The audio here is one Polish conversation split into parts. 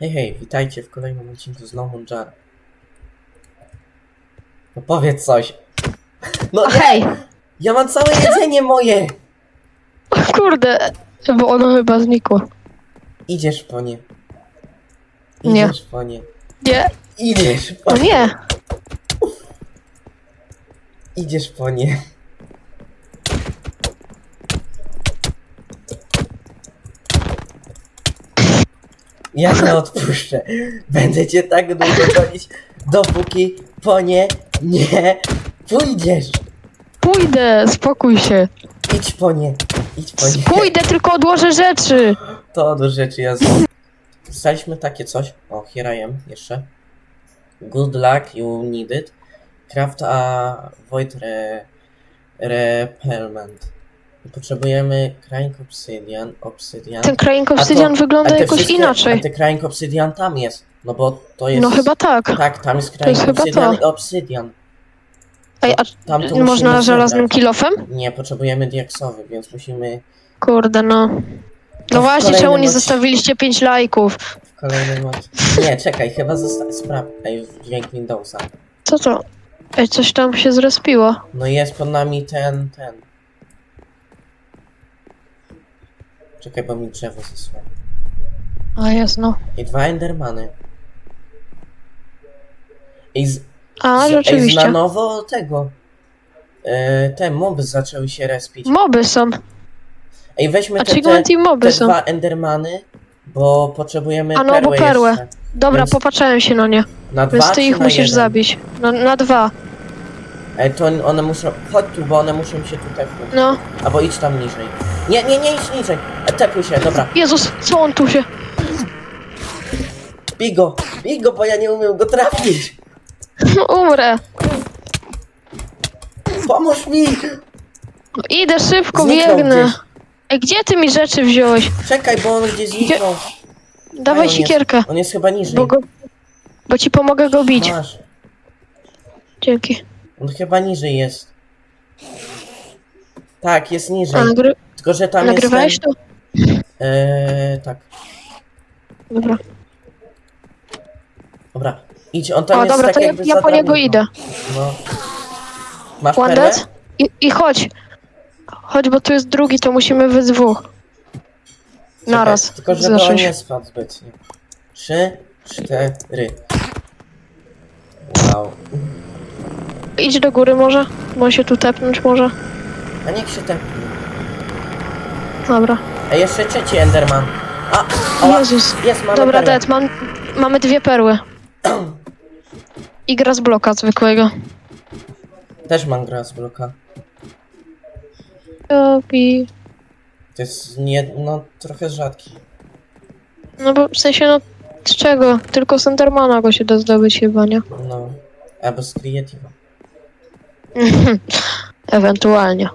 Hej, hej, witajcie w kolejnym odcinku z No Jar. No powiedz coś. No Hej! ja mam całe jedzenie moje! Kurde, bo ono chyba znikło. Idziesz po nie. Nie. Idziesz po nie. Nie, Idziesz po o nie. nie! Idziesz po nie. Ja nie odpuszczę. Będę cię tak długo gonić, dopóki po nie nie pójdziesz. Pójdę, spokój się. Idź po nie. Idź po nie. Pójdę, tylko odłożę rzeczy. To do rzeczy ja z- Dostaliśmy takie coś. O, here I am jeszcze. Good luck, you need it. Craft a void re... repellent. Potrzebujemy crying obsidian, obsidian. Ten kraink obsydian wygląda jakoś inaczej. A te crying obsidian tam jest. No bo to jest... No chyba tak. Tak, tam jest jest crying chyba obsidian to. i obsidian. Ej, a Tam to można żelaznym zebrać. kilofem? Nie, potrzebujemy diaksowy, więc musimy Kurde, no. No właśnie, czemu nie zostawiliście 5 lajków? w kolejnym odcinku... Nie, czekaj, chyba zosta... Spraw... Ej, dźwięk Windowsa. Co to? Ej, coś tam się zrespiło. No jest pod nami ten, ten. Czekaj, bo mi drzewo zesłał. A jest, no. I dwa endermany. I z, A, z, ej, z na rzeczywiście. nowo tego. E, te moby zaczęły się respić. Moby są. Ej, weźmy te, te, Achievement i te moby są. dwa endermany, bo potrzebujemy A no, perły bo perłę. jeszcze. Dobra, Więc- popatrzałem się na nie. Na dwa Więc ty czy ich na musisz jeden? zabić. Na dwa. Ej, to one muszą... Chodź tu, bo one muszą się tutaj wchodzić. No. Albo idź tam niżej. Nie, nie, nie idź niżej. E, Tepuj się, dobra. Jezus, co on tu się... Bigo, bigo, bo ja nie umiem go trafić. Umrę. Pomóż mi! No, Idę szybko, Zniknął biegnę. gdzieś. Ej, gdzie ty mi rzeczy wziąłeś? Czekaj, bo on gdzieś zniknął. Dawaj on jest- sikierkę, On jest chyba niżej. bo, go, bo ci pomogę go bić. Masz. Dzięki. On chyba niżej jest. Tak, jest niżej. A nagry Tylko, że tam nagrywałeś jest to? ten... Eee, tak. Dobra. Dobra. Idź, on tam O, jest dobra, tak to ja, jakby ja po niego idę. No. Masz perłę? I, I chodź. Chodź, bo tu jest drugi, to musimy we dwóch. Czekaj, Naraz. Tylko, żeby on nie spadł zbytnio. Trzy, cztery. Wow. Idź do góry może, bo się tu tepnąć może. A niech się tak... Dobra. A jeszcze trzeci Enderman. A, ała, Jezus. jest, mamy Dobra, perłę. Dead, mam, mamy dwie perły. I gra z bloka zwykłego. Też mam gra z bloka. Robi. To jest nie, no trochę rzadki. No bo w sensie, no z czego? Tylko z Endermana go się da zdobyć chyba, nie? No. Albo z Creative. Ewentualnie.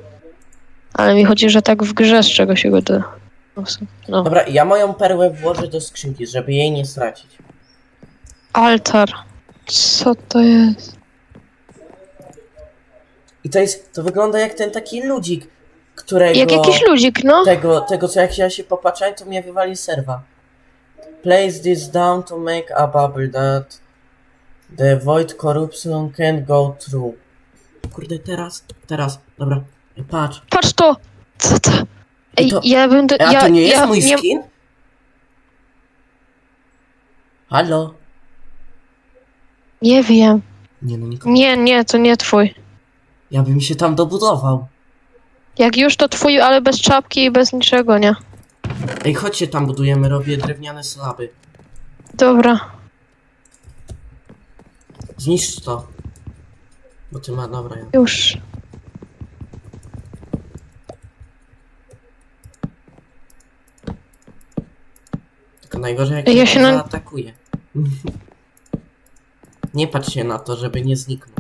Ale mi chodzi, że tak w grze z czego się go da. No. Dobra, ja moją perłę włożę do skrzynki, żeby jej nie stracić. Altar. Co to jest? I to jest, to wygląda jak ten taki ludzik, którego... Jak jakiś ludzik, no. Tego, tego co jak ja się popatrzałem, to mnie wywali serwa. Place this down to make a bubble that the void corruption can go through. Kurde, teraz, teraz, dobra, patrz. Patrz to! Co to? Ej, to- ja bym... do- A ja, to nie jest ja, mój nie- skin? Halo? Nie wiem. Nie no, nikogo. Nie, nie, to nie twój. Ja bym się tam dobudował. Jak już to twój, ale bez czapki i bez niczego, nie? Ej, chodźcie tam budujemy, robię drewniane slaby. Dobra. Zniszcz to. Bo ty ma, dobra, ja. Już. Tylko najgorzej jak Ja ja się się na- zaatakuje. nie patrz się na to, żeby nie zniknął.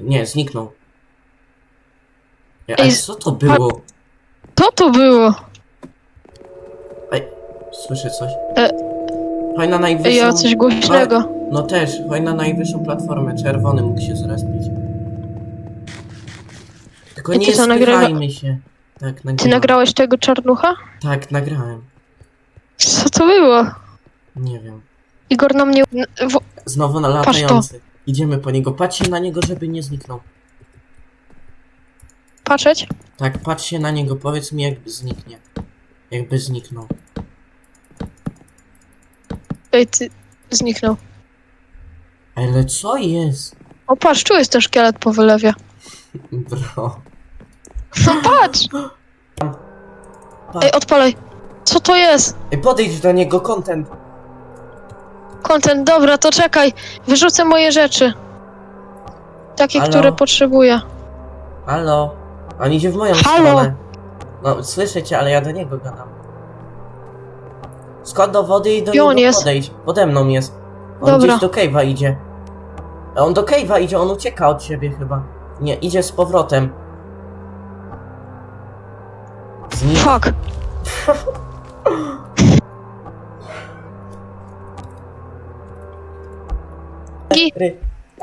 Nie, zniknął. Ej, a Ej, co to było? To to było? Ej, słyszę coś? E. Chodź na Ej, najwyższą... ja coś głośnego. No też, chodź na najwyższą platformę. Czerwony mógł się zrespić. Tylko nie co, nagrywa- spychajmy się. Tak, Ty nagrałem. nagrałeś tego czarnucha? Tak, nagrałem. Co to było? Nie wiem. Igor na mnie... n- W... Znowu na Patrz to. latający. Idziemy po niego. Patrzcie na niego, żeby nie zniknął. Patrzeć? Tak, patrzcie na niego. Powiedz mi, jakby zniknie. Jakby zniknął. Ej, ty... Zniknął. Ale co jest? O, patrz, tu jest ten szkielet po wylewie. Bro. No patrz! Ej, odpalaj. Co to jest? Ej, podejdź do niego, content. Content, dobra, to czekaj. Wyrzucę moje rzeczy. Takie, Halo? które potrzebuję. Halo? On idzie w moją Halo? stronę. No, słyszę cię, ale ja do niego gadam. Skąd do wody i do Gdzie on niego jest? podejdź. Pode mną jest. On Dobra. gdzieś do cave'a idzie. A On do cave'a idzie, on ucieka od ciebie chyba. Nie, idzie z powrotem. Znik. Fuck.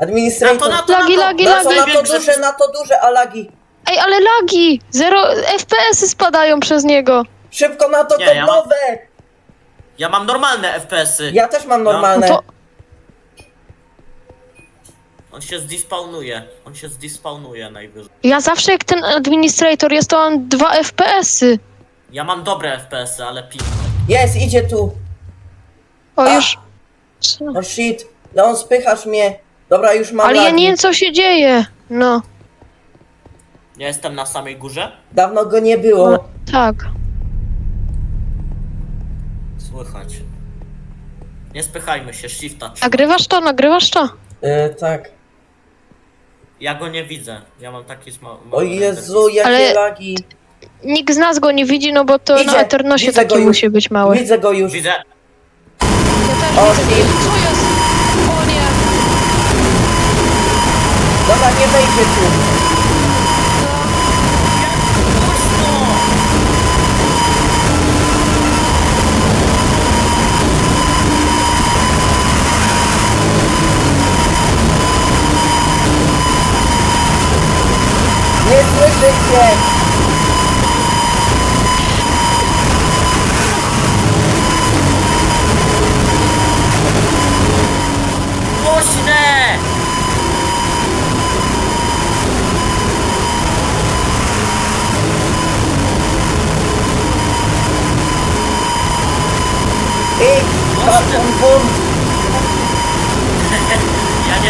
Administrator. Na to, na to, Lagi, na to. lagi, Na lagi. na to duże, na to duże, a lagi. Ej, ale lagi! Zero... FPS-y spadają przez niego. Szybko na to, Nie, to ja mam- nowe! Ja mam normalne FPS-y. Ja też mam No. normalne. No to... On się zdispawnuje. On się zdispawnuje najwyżej. Ja zawsze jak ten administrator jest, to mam dwa FPS-y. Ja mam dobre FPS-y, ale ping. Jest, idzie tu. O, A. już... No shit. Leon, spychasz mnie. Dobra, już mam Ale ja lagi. nie wiem, co się dzieje. No, Ja jestem na samej górze? Dawno go nie było. No. tak. Słychać. Nie spychajmy się, shifta trzymaj. Nagrywasz to? Nagrywasz to? Y, tak. Ja go nie widzę. Ja mam taki sma... O Jezu, jakie Ale- lagi. Nikt z nas go nie widzi, no bo to Idzie, na Eternosie widzę go taki już. musi być mały. Widzę go już. Widzę. Ja O, też widzę. shit. Co jest? O nie. Dobra, nie wejdzie tu.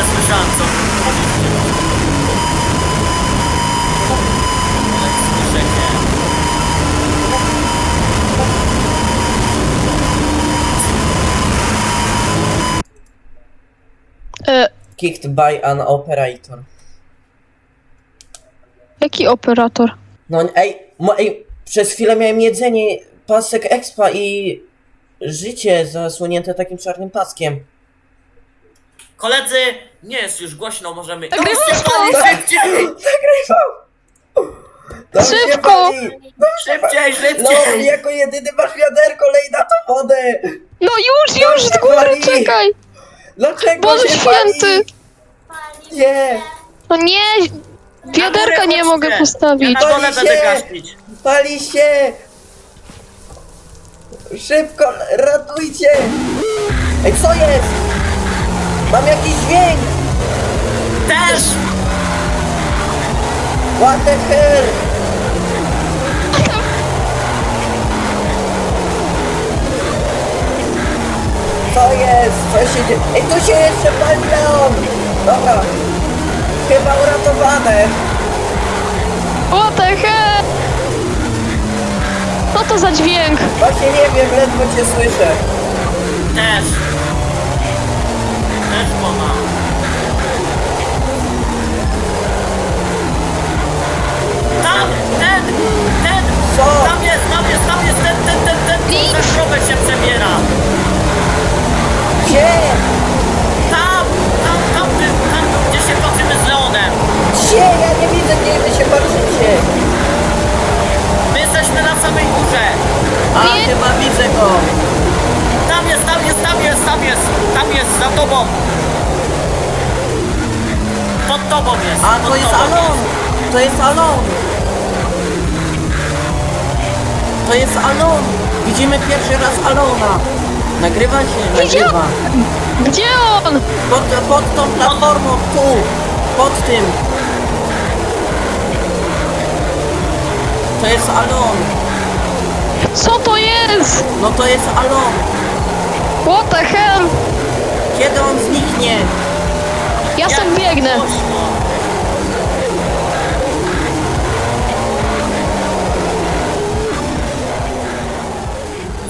Ja nie słyszałem co mówiliście. Ale. E, Kicked by an operator. jaki operator? No ej, mo, ej, przez chwilę miałem jedzenie, pasek expa i życie zasłonięte takim czarnym paskiem. Koledzy, nie jest już głośno, możemy... Nagrywasz Już się to? pali, szybciej! Się Szybko! Szybciej, No, szybciej! jako jedyny masz wiaderko, lej na to wodę! No już, już, z góry, czekaj! Dlaczego Boże się święty! pali? Nie, No nie! Wiaderka nie mogę postawić. Ja na dole będę gaśnić. pali się! Szybko, ratujcie! Ej, co jest? Mam jakiś dźwięk! Też! What the hell? Co jest? Co się dzieje? Ej, tu się jeszcze pali Leon! Dobra. Chyba uratowane. What the hell? Co to za dźwięk? Właśnie nie wiem, ledwo cię słyszę. Też! Mam. Tam! Ten! Ten! Co? Tam jest, tam jest, tam jest ten, ten, ten, ten! Ten krowę się przebiera! Gdzie? Tam! Tam, tam, tam, tam, gdzie się patrzymy z Leonem! Gdzie? Ja nie widzę, gdzie wy się patrzycie. My jesteśmy na samej górze! A, Nie. chyba widzę go. Tam jest, tam jest, tam jest, tam jest! Tam jest, za tobą! Tobą jest! A, pod to jest tobą Alon. To jest Alon. To jest Alon. Widzimy pierwszy raz Alona. Nagrywa się, Widział- nagrywa. Gdzie on? Pod, pod tą platformą, tu! Pod tym! To jest Alon! Co to jest? No to jest Alon! What the hell? Kiedy on zniknie? Ja stąd biegnę.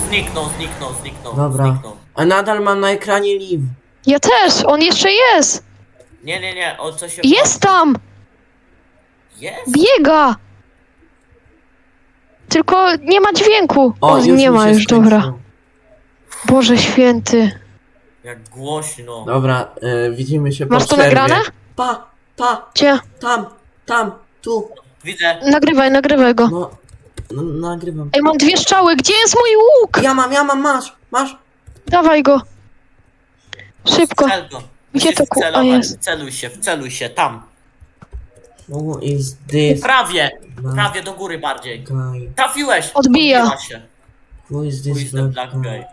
Zniknął, zniknął, zniknął. Dobra. Zniknął. A nadal mam na ekranie Liv. Ja też, on jeszcze jest. Nie, nie, nie, o co się... Jest tam, Jest? biega. Tylko nie ma dźwięku. O, już nie ma już, dobra. Boże święty. Jak głośno. Dobra, y, widzimy się po Masz to przerwie. nagrane? Pa, pa, Gdzie? tam, tam, tu. Widzę. Nagrywaj, nagrywaj go. No, no nagrywam. Ej, mam dwie strzały, gdzie jest mój łuk? Ja mam, ja mam, masz, masz. Dawaj go. Szybko. Go. Gdzie Musisz to ku- a, wcelować. jest. Wceluj się, wceluj się, tam. Who is this Prawie, No. prawie do góry bardziej. guy? Trafiłeś! Odbija. Odbiła się. Who is Who this is the black guy? guy?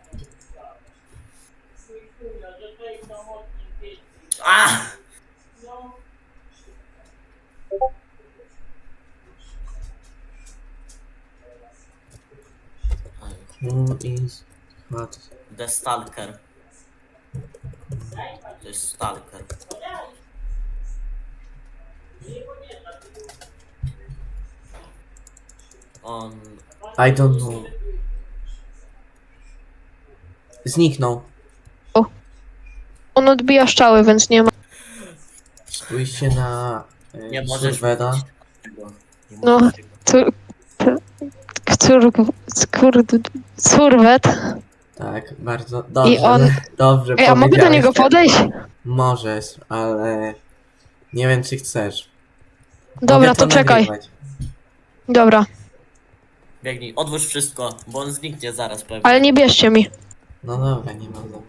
A! Who is what? The Stalker. To jest Stalker. On... I don't know. Zniknął. On odbija strzały, więc nie ma. Spójrzcie na y, Nie możesz Surveda. tego. Nie No. możesz tego. Cur... Curwet. Tak, bardzo dobrze. I on- Dobrze Ej, a mogę do powiedziałeś. niego podejść? Możesz, ale nie wiem czy chcesz. Dobra, Mogę to czekaj. nagrywać. Dobra, Biegnij, odłóż wszystko, bo on zniknie zaraz pewnie. ale nie bierzcie mi. No dobra, nie mam zamiaru.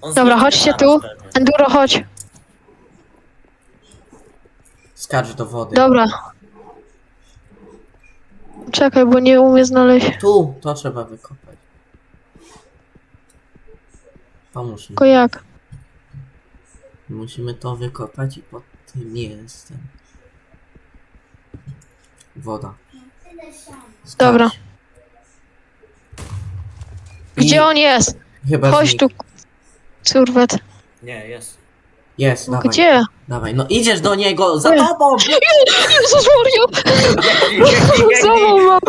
On Dobra, chodźcie tu. pewnie. Enduro, chodź. Skacz do wody. Dobra. Czekaj, bo nie umiem znaleźć. Tu, to trzeba wykopać. Pomóż mi. Tylko jak? Musimy to wykopać i pod tym jest ten... Woda. Skacz. Dobra. I Gdzie on jest? Chyba Chodź tu. Curwet. Nie, jest. Jest, dawaj. Gdzie? Dawaj, no idziesz do niego, za Nie. tobą! Jezus Mario! Biegnij, Za mną mam!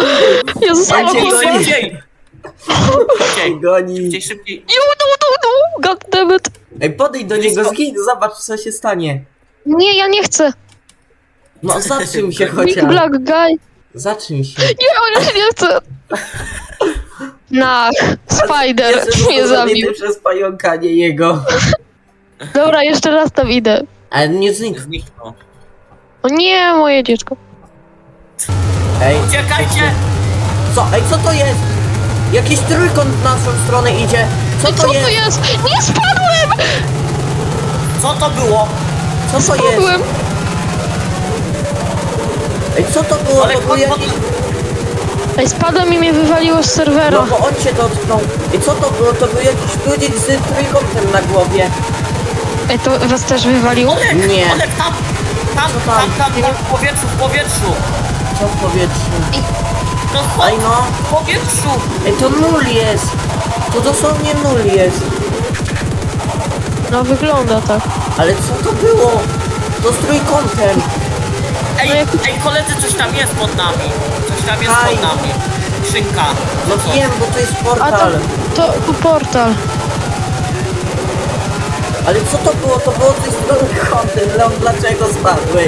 Jezus Ojciec, Mario! ojciec. Szybciej! Szybciej, Goni. szybciej, szybciej. You, no, no, no! God damn it! Ej, podejdź do niego, zgin, zobacz co się stanie. Nie, ja nie chcę! No zatrzym się Big chociaż. Black Guy! Zatrzym się. Nie, on już nie chce! Nach! Spider mnie zabił. przez pająka, nie jego. Dobra, jeszcze raz tam idę. Ale nie znikł. Zniknął. O nie, moje dziecko. Ej, Uciekajcie! co? Ej, co to jest? Jakiś trójkąt w naszą stronę idzie. Co Ej, to co to jest? jest? Nie spadłem! Co to było? Co to jest? Spadłem! Ej, co to było? Ale To był pod- jakiś... Ej, spadłem i mnie wywaliło z serwera. No bo on cię dotknął. I co to było? To był jakiś ludzik z trójkątem na głowie. Ej, to was też wywaliło? Olek, Nie. Olek, tam! Tam, Co tam? tam, tam, tam, w powietrzu, w powietrzu! Co w powietrzu? No Ej chodź, no. w powietrzu! Ej, to nul jest. To dosłownie nul jest. No wygląda tak. Ale co to było? To z trójkątem. Ej, No ej, koledzy, coś tam jest pod nami! Tam jest Kaj. pod nami. Skrzynka. No co? wiem, bo to jest A to, portal. to, to portal. Ale co to było? To było coś z trójkątem. Leon, dlaczego spadłeś?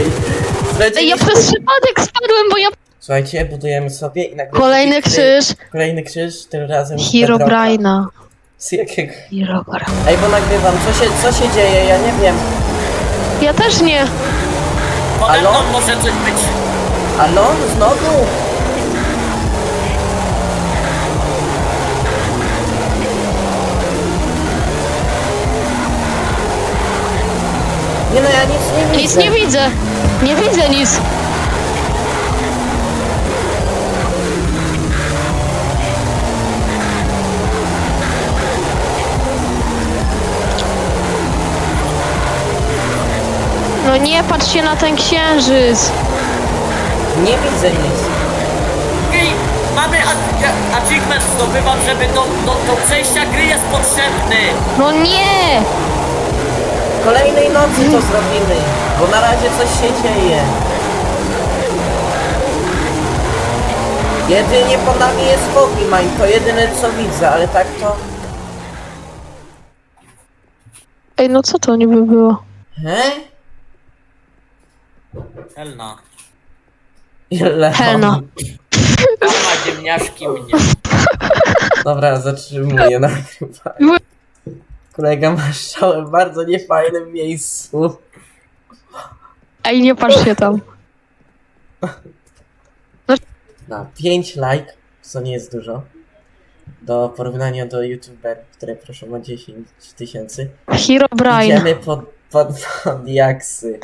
Ej, ja przez przypadek spadłem, bo ja... Słuchajcie, budujemy sobie i nagle... Kolejny krzyż. Kolejny krzyż, tym razem Hero bedrocka. Braina. Z jakiego? Hero Braina. Ej, bo nagrywam. Co się, co się dzieje? Ja nie wiem. Ja też nie. Pode Halo? mną może coś być. Alon, znowu? Nie no, ja nic nie Nic widzę. nie widzę. Nie widzę nic. No nie patrzcie na ten księżyc. Nie widzę nic. Mamy achievement zdobywam, żeby do, do, do przejścia gry jest potrzebny. No nie! Kolejnej nocy to zrobimy, bo na razie coś się dzieje. Jedynie pod nami jest Foggy Mine, to jedyne co widzę, ale tak to... Ej, no co to niby było? He? Helna. Ile? Helno. Mama ziemniaczki mnie. Dobra, zatrzymuję nagrywanie. Kolega ma strzałę w bardzo niefajnym miejscu. Ej, nie patrzcie tam. Na 5 like, co nie jest dużo. Do porównania do youtuberów, które proszą o 10 tysięcy. Hero Brain. Idziemy pod, pod, pod jaksy.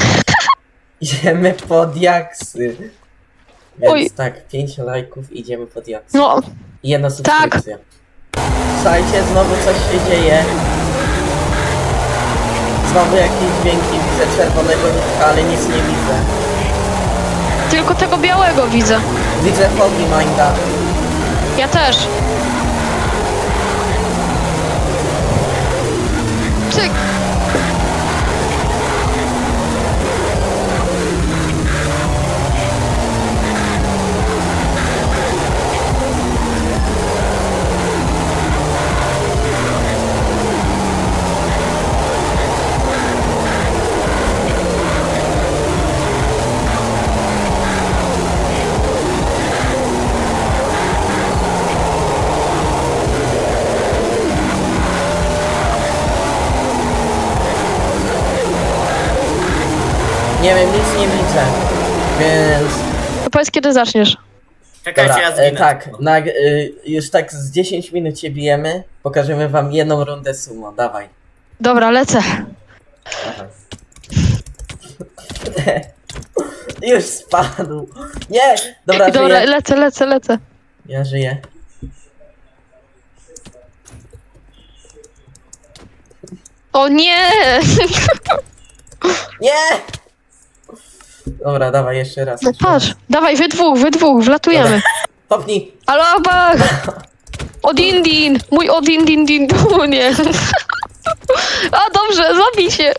Idziemy pod jaksy. Więc Oj. tak, 5 lajków idziemy pod jaksy. No, I jedna Tak. subskrypcja. Słuchajcie, znowu coś się dzieje. Znowu jakieś dźwięki, widzę czerwonego nitka, ale nic nie widzę. tylko tego białego widzę. Widzę Foggy Minda. Ja też. Cyk. Powiedz kiedy zaczniesz. Czekajcie, Dobra, ja zginę. e, tak, na, e, już tak z 10 minut się bijemy. Pokażemy wam jedną rundę sumo, dawaj. Dobra, lecę. dawaj. już spadł. Nie! Dobra, Dobra, żyję. lecę, lecę, lecę. Ja żyję. O nie! Nie! Dobra, dawaj jeszcze raz. No patrz, dawaj, wy dwóch, wy dwóch, wlatujemy. Popnij! Alabach! Odin din! Mój Odin din din du, nie. A dobrze, zabij się.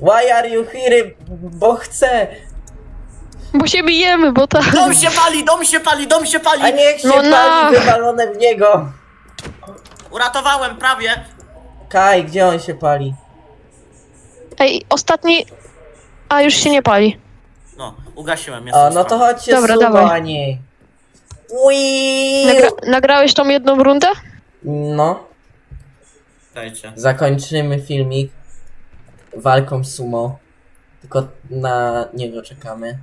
Why are you here? Bo chcę! Bo się bijemy, bo tak. Dom się pali, dom się pali, dom się pali! A niech się No na- pali wywalone w niego! Uratowałem prawie. Kaj, gdzie on się pali? Ej, ostatni... A, już się nie pali. No, ugasiłem. Jest O, no to chodźcie Dobra, a. Ui! Nagra nagrałeś tą jedną rundę? No, Dajcie. zakończymy filmik walką sumo. Tylko na niego czekamy.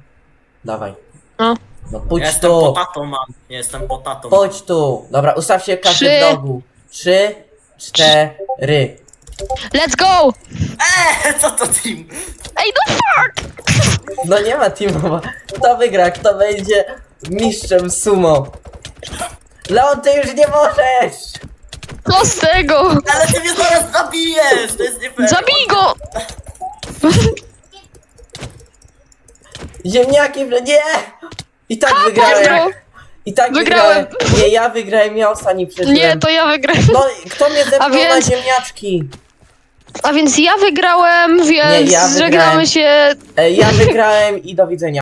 Dawaj. No. No Ja pójdź jestem tu! potatą, mam. Ja jestem potatą. Chodź tu! Dobra, ustaw się każdy Trzy. w dogu. Trzy, cztery. Let's go! Eee, co to team? Ej, no fuck! No nie ma teamowa. Kto wygra? Kto będzie mistrzem sumo? Leon, ty już nie możesz! Co z tego? Ale ty mnie zaraz zabijesz! To jest nie fair. Zabij go! Ziemniaki, w- nie! I tak Pozdro! wygrałem. I tak Wygrałem. wygrałem. Nie, ja wygrałem, ja ostatni przeżyłem. Nie, to ja wygrałem. No, kto mnie zepchnął więc- na ziemniaczki? A więc ja wygrałem, więc Nie, ja wygrałem. żegnamy się E, ja wygrałem i do widzenia.